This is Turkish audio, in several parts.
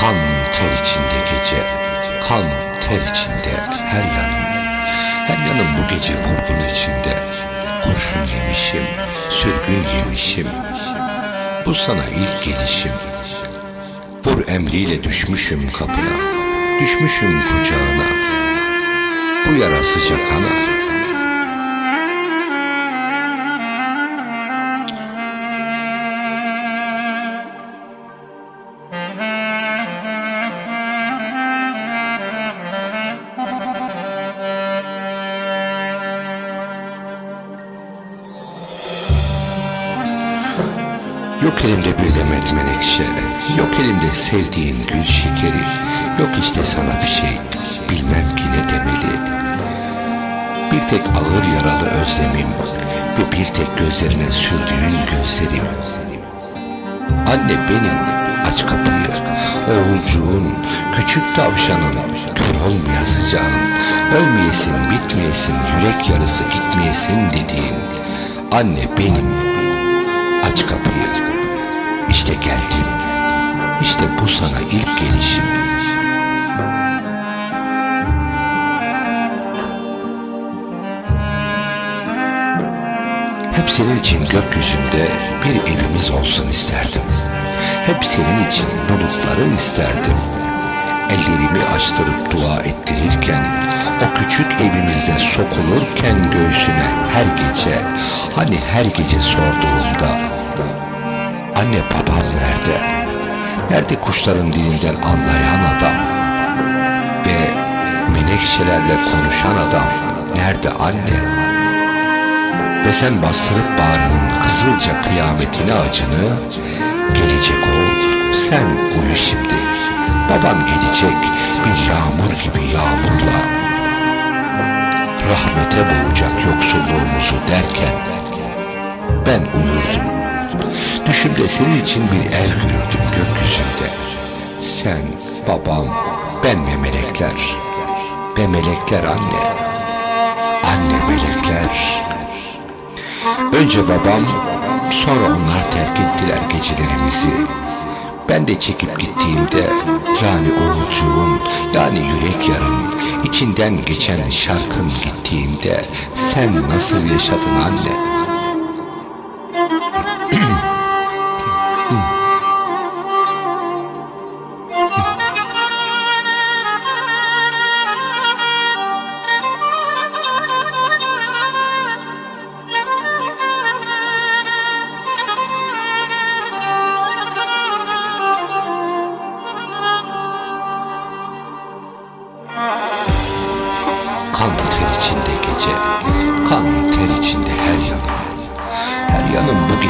Kan ter içinde gece, kan ter içinde her yanım. Her yanım bu gece vurgun içinde. Kurşun yemişim, sürgün yemişim. Bu sana ilk gelişim. Vur emriyle düşmüşüm kapına, düşmüşüm kucağına. Bu yara sıcak ana. Yok elimde bir demet menekşe, yok elimde sevdiğin gül şekeri, yok işte sana bir şey, bilmem ki ne demeli. Bir tek ağır yaralı özlemim ve bir tek gözlerine sürdüğün gözlerim. Anne benim, aç kapıyı, oğulcuğun, küçük tavşanın, kör olmayasıcağın, ölmeyesin, bitmeyesin, yürek yarısı gitmeyesin dediğin. Anne benim. İşte geldim. İşte bu sana ilk gelişim. Hep senin için gökyüzünde bir evimiz olsun isterdim. Hep senin için bulutları isterdim. Ellerimi açtırıp dua ettirirken, o küçük evimizde sokulurken göğsüne her gece, hani her gece sorduğumda, anne babam nerede? Nerede kuşların dilinden anlayan adam? Ve menekşelerle konuşan adam nerede anne? Ve sen bastırıp bağrının kızılca kıyametini acını Gelecek o sen uyu şimdi Baban gelecek bir yağmur gibi yağmurla Rahmete boğacak Düşümde senin için bir ev görürdüm gökyüzünde Sen, babam, ben ve melekler Ve melekler anne Anne melekler Önce babam, sonra onlar terk ettiler gecelerimizi. Ben de çekip gittiğimde, yani oğulcuğum, yani yürek yarım, içinden geçen şarkın gittiğimde, sen nasıl yaşadın anne?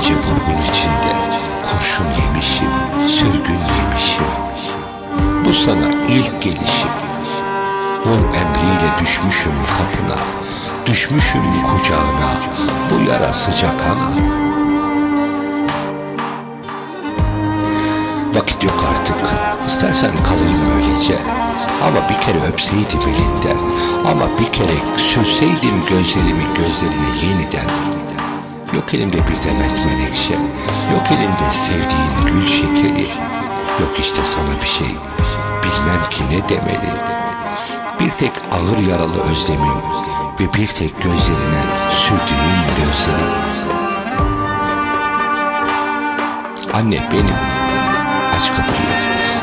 Gece vurgun içinde, kurşun yemişim, sürgün yemişim. Bu sana ilk gelişim. Vur emriyle düşmüşüm kapına, düşmüşüm kucağına, bu yara sıcak ana. Vakit yok artık. İstersen kalayım öylece. Ama bir kere öpseydim elinden. Ama bir kere sürseydim gözlerimi gözlerine yeniden. Yok elimde bir demet menekşe. Yok elimde sevdiğin gül şekeri. Yok işte sana bir şey. Bilmem ki ne demeli. Bir tek ağır yaralı özlemim ve bir tek gözlerine sürdüğün gözlerim. Anne benim aç kapıyı.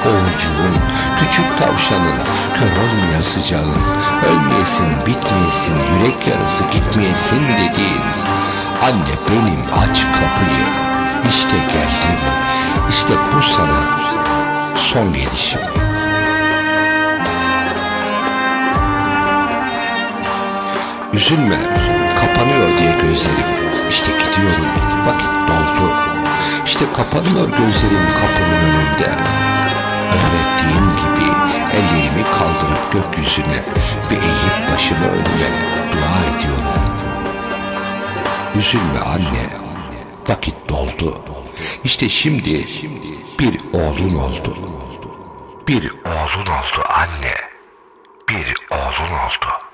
Oğulcuğun, küçük tavşanın, kör olmaya sıcağın, ölmeyesin, bitmeyesin, yürek yarısı gitmeyesin dediğin. Anne benim aç kapıyı. İşte geldim, işte bu sana son gelişim. Üzülme, kapanıyor diye gözlerim. İşte gidiyorum, vakit doldu. İşte kapanıyor gözlerim kapının önünde. Öğrettiğim gibi ellerimi kaldırıp gökyüzüne ve eğip başımı önüme Üzülme anne, vakit doldu. İşte şimdi bir oğlun oldu. Bir oğlun oldu anne. Bir oğlun oldu.